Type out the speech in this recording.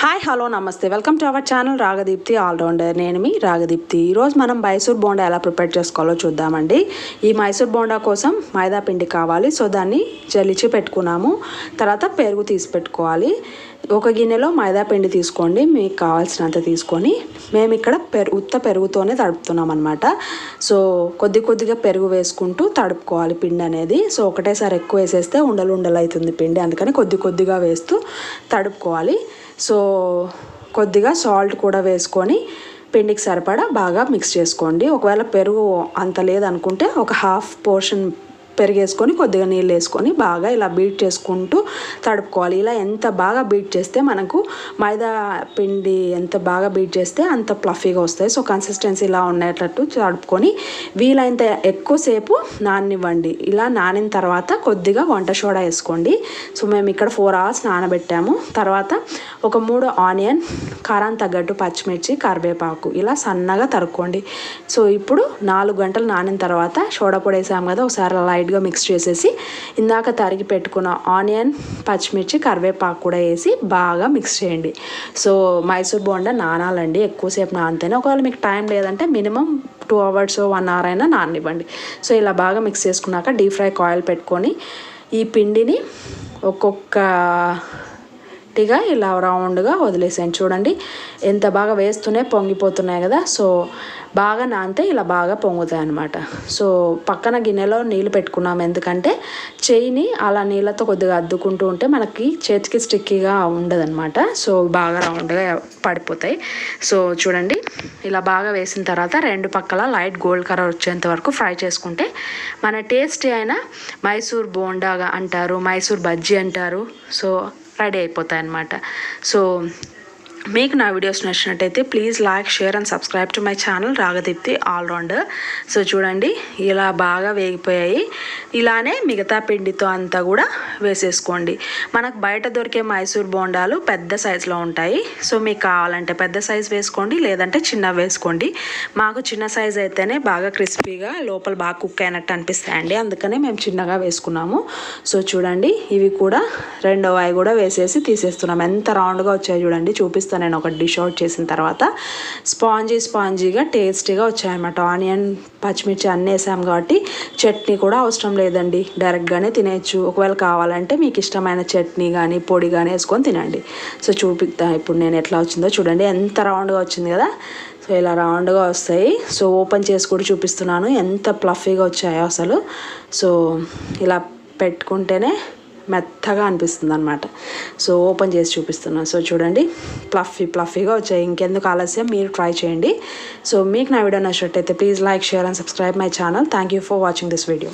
Hi hello నమస్తే welcome to our channel Ragadeepthi allrounder నేను మీ రాగదీప్తి ఈరోజు మనం మైసూర్ బోండా ఎలా ప్రిపేర్ చేసుకోవాలో చూద్దామండి. ఈ మైసూర్ బోండా కోసం మైదా పిండి కావాలి. సో దాన్ని జల్లిచి పెట్టుకున్నాము. తర్వాత పెరుగు తీసి పెట్టుకోవాలి. ఒక గిన్నెలో మైదా పిండి తీసుకోండి. మీకు కావాల్సినంత తీసుకొని మేము ఇక్కడ పెరుగు ఉత్త పెరుగుతోనే తడుపుతున్నాం అనమాట సో కొద్ది కొద్దిగా పెరుగు వేసుకుంటూ తడుపుకోవాలి పిండి అనేది. సో ఒకటేసారి ఎక్కువ వేసేస్తే ఉండలు ఉండలు అవుతుంది పిండి. అందుకని కొద్ది కొద్దిగా వేస్తూ తడుపుకోవాలి. సో కొద్దిగా సాల్ట్ కూడా వేసుకొని పిండికి సరిపడా బాగా మిక్స్ చేసుకోండి. ఒకవేళ పెరుగు అంత లేదనుకుంటే ఒక హాఫ్ పోర్షన్ పెరిగేసుకొని కొద్దిగా నీళ్ళు వేసుకొని బాగా ఇలా బీట్ చేసుకుంటూ తడుపుకోవాలి. ఇలా ఎంత బాగా బీట్ చేస్తే మనకు మైదా పిండి ఎంత బాగా బీట్ చేస్తే అంత ప్లఫీగా వస్తాయి. సో కన్సిస్టెన్సీ ఇలా ఉండేటట్టు తడుపుకొని వీలైనంత ఎక్కువసేపు నాననివ్వండి. ఇలా నానిన తర్వాత కొద్దిగా వంట సోడా వేసుకోండి. సో మేము ఇక్కడ ఫోర్ అవర్స్ నానబెట్టాము. తర్వాత ఒక మూడు ఆనియన్ కారం తగ్గట్టు పచ్చిమిర్చి కరివేపాకు ఇలా సన్నగా తరుక్కోండి. సో ఇప్పుడు నాలుగు గంటలు నానిన తర్వాత సోడా పొడి వేసాము కదా ఒకసారి లైట్ లైట్గా మిక్స్ చేసేసి ఇందాక తరిగి పెట్టుకున్న ఆనియన్ పచ్చిమిర్చి కరివేపాకు కూడా వేసి బాగా మిక్స్ చేయండి. సో మైసూర్ బోండా నానాలండి. ఎక్కువసేపు నానితేనే ఒకవేళ మీకు టైం లేదంటే minimum two hours one hour అయినా నాననివ్వండి సో ఇలా బాగా మిక్స్ చేసుకున్నాక డీప్ ఫ్రై ఆయిల్ పెట్టుకొని ఈ పిండిని ఒక్కొక్క గట్టిగా ఇలా రౌండ్గా వదిలేసాను చూడండి ఎంత బాగా వేస్తూనే పొంగిపోతున్నాయి కదా. సో బాగా నానితే ఇలా బాగా పొంగుతాయి అనమాట సో పక్కన గిన్నెలో నీళ్ళు పెట్టుకున్నాము ఎందుకంటే చేయిని అలా నీళ్ళతో కొద్దిగా అద్దుకుంటూ ఉంటే మనకి చేతికి స్టిక్కీగా ఉండదన్నమాట. సో బాగా రౌండ్గా పడిపోతాయి. సో చూడండి ఇలా బాగా వేసిన తర్వాత రెండు పక్కల లైట్ గోల్డ్ కలర్ వచ్చేంత వరకు ఫ్రై చేసుకుంటే మన టేస్టీ అయిన మైసూర్ బోండాగా అంటారు మైసూర్ బజ్జీ అంటారు. సో రెడీ అయిపోతాయి అన్నమాట సో మీకు నా వీడియోస్ నచ్చినట్టయితే please like share and subscribe to my channel Ragadeepthi allrounder so చూడండి ఇలా బాగా వేగిపోయాయి. ఇలానే మిగతా పిండితో అంతా కూడా వేసేసుకోండి. మనకు బయట దొరికే మైసూర్ బోండాలు పెద్ద సైజులో ఉంటాయి. సో మీకు కావాలంటే పెద్ద సైజు వేసుకోండి లేదంటే చిన్న వేసుకోండి. మాకు చిన్న సైజు అయితేనే బాగా క్రిస్పీగా లోపల బాగా కుక్ అయినట్టు అనిపిస్తాయండి. అందుకనే మేము చిన్నగా వేసుకున్నాము. సో చూడండి ఇవి కూడా రెండో అవి కూడా వేసేసి తీసేస్తున్నాం. ఎంత రౌండ్గా వచ్చాయి చూడండి. చూపిస్తాను నేను ఒక డిష్ అవుట్ చేసిన తర్వాత. స్పాంజీ స్పాంజీగా టేస్టీగా వచ్చాయన్నమాట. ఆనియన్ పచ్చిమిర్చి అన్నీ వేసాం కాబట్టి చట్నీ కూడా అవసరం లేదండి. డైరెక్ట్గానే తినేయచ్చు. ఒకవేళ కావాలి కావాలంటే మీకు ఇష్టమైన చట్నీ కానీ పొడి కానీ వేసుకొని తినండి. సో చూపిస్తా ఇప్పుడు నేను ఎట్లా వచ్చిందో. చూడండి ఎంత రౌండ్గా వచ్చింది కదా. సో ఇలా రౌండ్గా వస్తాయి. సో ఓపెన్ చేసి కూడా చూపిస్తున్నాను. ఎంత ప్లఫీగా వచ్చాయో అసలు. సో ఇలా పెట్టుకుంటేనే మెత్తగా అనిపిస్తుంది అనమాట సో ఓపెన్ చేసి చూపిస్తున్నాను. సో చూడండి ప్లఫీ ప్లఫీగా వచ్చాయి. ఇంకెందుకు ఆలస్యం? మీరు ట్రై చేయండి. సో మీకు నా వీడియో నచ్చినట్టయితే please like share and subscribe my channel. Thank you for watching this video.